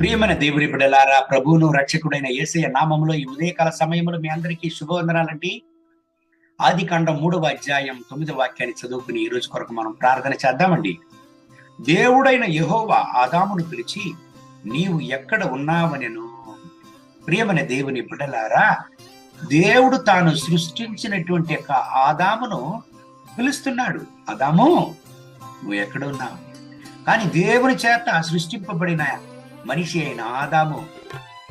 ప్రియమైన దేవుని బిడ్డలారా ప్రభువును రక్షకుడైన యేసయ్య నామములో ఈ ఉదయకాల సమయంలో మీ అందరికీ శుభవందనాలండి. ఆది కాండం మూడవ అధ్యాయం తొమ్మిదవ వాక్యాన్ని చదువుకుని ఈ రోజు కొరకు మనం ప్రార్థన చేద్దామండి. దేవుడైన యెహోవా ఆదామును పిలిచి నీవు ఎక్కడ ఉన్నావనెను? ప్రియమైన దేవుని బిడ్డలారా దేవుడు తాను సృష్టించినటువంటి యొక్క ఆదామును పిలుస్తున్నాడు. ఆదాము నువ్వు ఎక్కడ ఉన్నావు? కానీ దేవుని చేత సృష్టింపబడిన మనిషి అయిన ఆదాము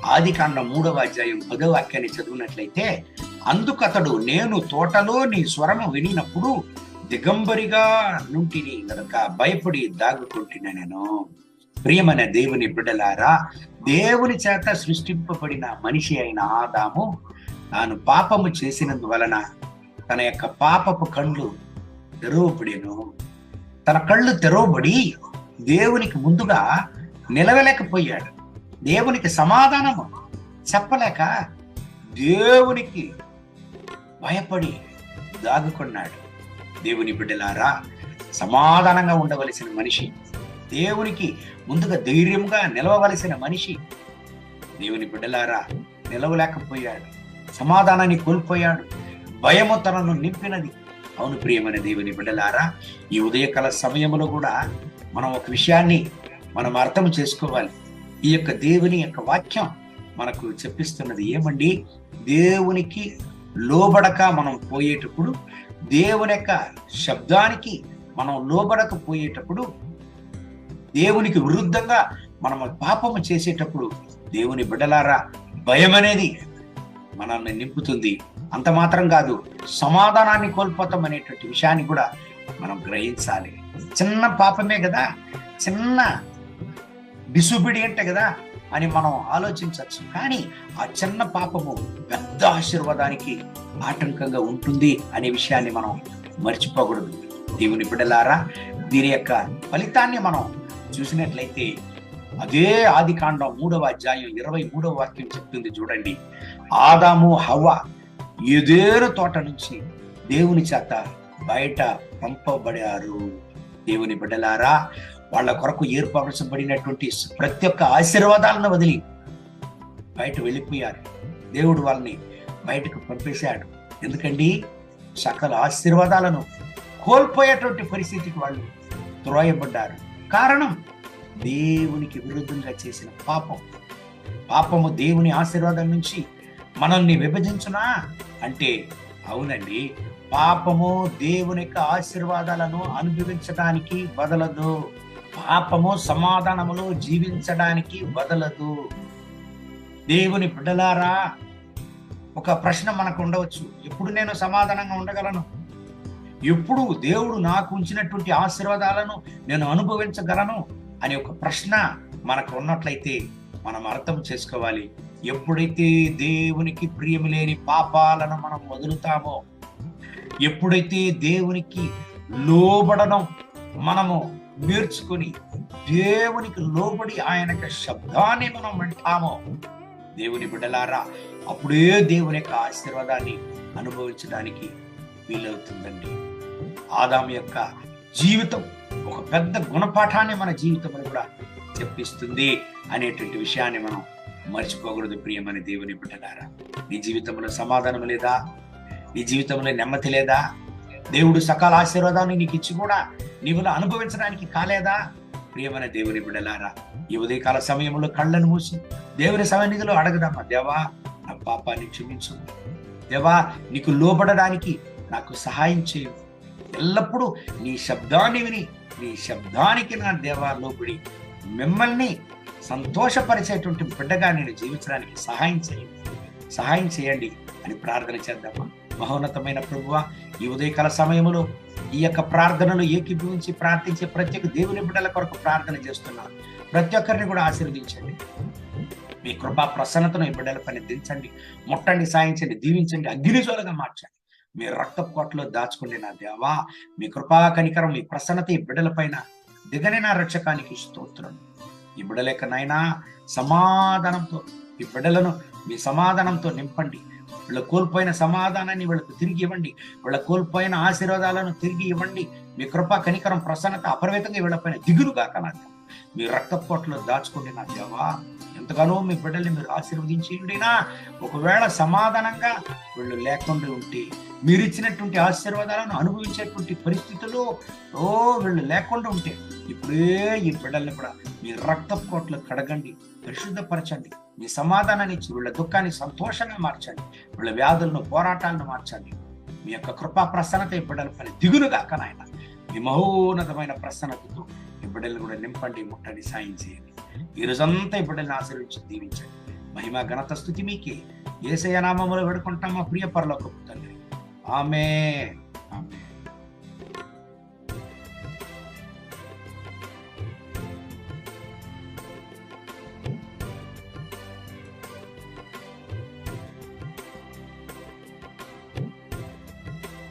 ఆది కాండం మూడవ అధ్యాయం పదో వాక్యాన్ని చదివినట్లయితే అందుకతడు నేను తోటలో నీ స్వరము వినినప్పుడు దిగంబరిగా నుంటిని గనక భయపడి దాగుకుంటున్నా నేను ప్రియమైన దేవుని బిడ్డలారా దేవుని చేత సృష్టింపబడిన మనిషి అయిన ఆదాము తాను పాపము చేసినందువలన తన యొక్క పాపపు కళ్ళు తెరవబడేను. తన కళ్ళు తెరవబడి దేవునికి ముందుగా నిలవలేకపోయాడు. దేవునికి సమాధానము చెప్పలేక దేవునికి భయపడి దాగుకున్నాడు. దేవుని బిడ్డలారా సమాధానంగా ఉండవలసిన మనిషి దేవునికి ముందుగా ధైర్యంగా నిలవవలసిన మనిషి దేవుని బిడ్డలారా నిలవలేకపోయాడు. సమాధానాన్ని కోల్పోయాడు. భయము తనను నింపినది. అవును ప్రియమైన దేవుని బిడ్డలారా ఈ ఉదయకాల సమయంలో కూడా మనం ఒక విషయాన్ని మనం అర్థం చేసుకోవాలి. ఈ యొక్క దేవుని యొక్క వాక్యం మనకు చెప్పిస్తున్నది ఏమండి? దేవునికి లోబడక మనం పోయేటప్పుడు దేవుని యొక్క శబ్దానికి మనం లోబడకపోయేటప్పుడు దేవునికి విరుద్ధంగా మనం పాపము చేసేటప్పుడు దేవుని బిడ్డలారా భయం అనేది మనల్ని నింపుతుంది. అంత మాత్రం కాదు సమాధానాన్ని కోల్పోతాం అనేటువంటి విషయాన్ని కూడా మనం గ్రహించాలి. చిన్న పాపమే కదా? చిన్న బిసుబిడి కదా అని మనం ఆలోచించవచ్చు. కానీ ఆ చిన్న పాపము పెద్ద ఆశీర్వాదానికి ఆటంకంగా ఉంటుంది అనే విషయాన్ని మనం మర్చిపోకూడదు. దేవుని బిడ్డలారా దీని యొక్క ఫలితాన్ని మనం చూసినట్లయితే అదే ఆది కాండం మూడవ అధ్యాయం ఇరవై మూడవ వాక్యం చెప్తుంది చూడండి. ఆదాము హవ్వ ఏదేరు తోట నుంచి దేవుని చేత బయట పంపబడారు. దేవుని బిడ్డలారా వాళ్ళ కొరకు ఏర్పరచబడినటువంటి ప్రతి ఒక్క ఆశీర్వాదాలను వదిలి బయట వెళ్ళిపోయారు. దేవుడు వాళ్ళని బయటకు పంపేశాడు. ఎందుకండి? సకల ఆశీర్వాదాలను కోల్పోయేటువంటి పరిస్థితికి వాళ్ళు త్రోయబడ్డారు. కారణం? దేవునికి విరుద్ధంగా చేసిన పాపం. పాపము దేవుని ఆశీర్వాదం నుంచి మనల్ని విభజించునా? అంటే అవునండి. పాపము దేవుని యొక్క ఆశీర్వాదాలను అనుభవించడానికి బదలదు పాపము సమాధానములో జీవించడానికి బదలదు దేవుని బిడ్డలారా ఒక ప్రశ్న మనకు ఉండవచ్చు. ఎప్పుడు నేను సమాధానంగా ఉండగలను? ఎప్పుడు దేవుడు నాకు ఉంచినటువంటి ఆశీర్వాదాలను నేను అనుభవించగలను అనే ఒక ప్రశ్న మనకు ఉన్నట్లయితే మనం అర్థం చేసుకోవాలి. ఎప్పుడైతే దేవునికి ప్రియము లేని పాపాలను మనం వదులుతామో ఎప్పుడైతే దేవునికి లోబడడం మనము నేర్చుకుని దేవునికి లోబడి ఆయన యొక్క శబ్దాన్ని మనం వింటామో. దేవుని బిడ్డలారా అప్పుడే దేవుని యొక్క ఆశీర్వాదాన్ని అనుభవించడానికి వీలవుతుందండి. ఆదాం యొక్క జీవితం ఒక పెద్ద గుణపాఠాన్ని మన జీవితంలో కూడా చెప్పిస్తుంది అనేటువంటి విషయాన్ని మనం మర్చిపోకూడదు ప్రియమని దేవుని బిడ్డలారా. నీ జీవితంలో సమాధానం లేదా? నీ జీవితంలో నెమ్మది లేదా? దేవుడు సకాల ఆశీర్వాదాన్ని నీకు ఇచ్చి కూడా నీవు అనుభవించడానికి కాలేదా? ప్రియమైన దేవుని బిడలారా ఈ ఉదయకాల సమయంలో కళ్ళను మూసి దేవుని సన్నిధిలో అడగదామా? దేవా నా పాపాన్ని క్షమించు. దేవా నీకు లోబడడానికి నాకు సహాయం చేయు. ఎల్లప్పుడూ నీ శబ్దాన్ని విని నీ శబ్దానికి నా దేవా లోబడి మిమ్మల్ని సంతోషపరిచేటువంటి బిడ్డగా నేను జీవించడానికి సహాయం చేయండి సహాయం చేయండి అని ప్రార్థన చేద్దామా? మహోన్నతమైన ప్రభువ ఈ ఉదయకాల సమయంలో ఈ యొక్క ప్రార్థనలు ఏకీభవించి ప్రార్థించే ప్రతి ఒక్క దేవుని బిడ్డల కొరకు ప్రార్థన చేస్తున్నాను. ప్రతి ఒక్కరిని కూడా ఆశీర్వదించండి. మీ కృపా ప్రసన్నతను ఈ బిడ్డల పైన దించండి. ముట్టండి సాయించండి దీవించండి అగ్నిజోలుగా మార్చండి. మీ రక్త కోటలో దాచుకోండి నా దేవా. మీ కృపా కనికరం మీ ప్రసన్నత ఈ బిడ్డల పైన దిగని నా రక్షకానికి స్తోత్రం. ఈ బిడ్డల యొక్క నాయనా సమాధానంతో ఈ బిడ్డలను మీ సమాధానంతో నింపండి. వీళ్ళ కోల్పోయిన సమాధానాన్ని వీళ్ళకు తిరిగి ఇవ్వండి. వీళ్ళ కోల్పోయిన ఆశీర్వాదాలను తిరిగి ఇవ్వండి. మీ కృప కనికరం ప్రసన్నత అపరిమితంగా వీళ్ళపైన దిగులు కాక నాకు మీ రక్తపోట్లో దాచుకోండి నా దేవా. ఎంతగానో మీ బిడ్డల్ని మీరు ఆశీర్వదించేయండినా ఒకవేళ సమాధానంగా వీళ్ళు లేకుండా ఉంటే మీరు ఇచ్చినటువంటి ఆశీర్వాదాలను అనుభవించేటువంటి పరిస్థితుల్లో ఓ వీళ్ళు లేకుండా ఉంటే ఇప్పుడే ఈ బిడ్డల్ని కూడా మీ రక్తపోట్లు కడగండి పరిశుద్ధపరచండి. మీ సమాధానాన్ని ఇచ్చి వీళ్ళ దుఃఖాన్ని సంతోషంగా మార్చండి. వీళ్ళ వ్యాధులను పోరాటాలను మార్చండి. మీ యొక్క కృపా ప్రసన్నత ఈ బిడ్డల పని దిగులుగా నాయన. మీ మహోన్నతమైన ప్రసన్నతతో ఈ బిడ్డలు కూడా నింపండి ముట్టని సాయం చేయండి. ఈ రోజంతా ఈ బిడ్డల్ని ఆశీర్వించి దీవించండి. మహిమ ఘనత స్థుతి మీకే ఏసయ నామములు పెడుకుంటామా మా ప్రియ పరలోకపు తండ్రి. ఆమె ఆమె